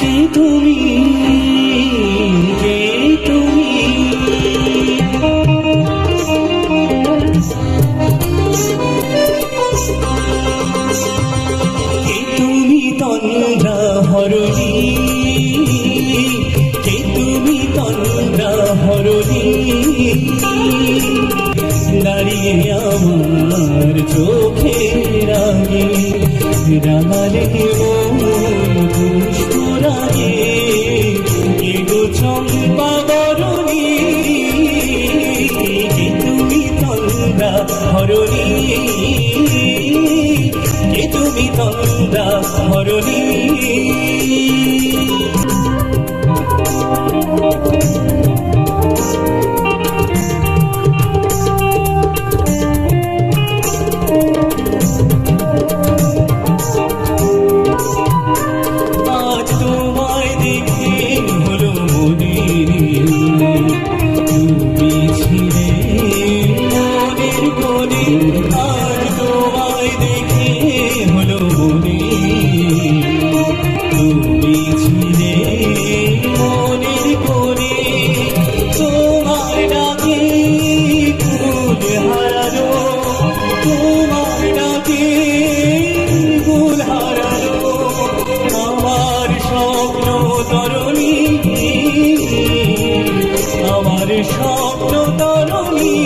কে তুমি? কে তুমি? কে তুমি তন্দ্রা হরণী কে তুমি তন্দ্রা হরলি দাঁড়িয়ে আমার চোখে রাগে রাঙালে কেউ বাদরুণী তুমি তরুণা হরণী। আজ তোমায় দেখে হলো মনে তুমি মনের করে তোমার ডাকে ফুল তোমার ডাকে ফুল হারালো আমার স্বপ্ন তরণী, আমার স্বপ্ন তরণী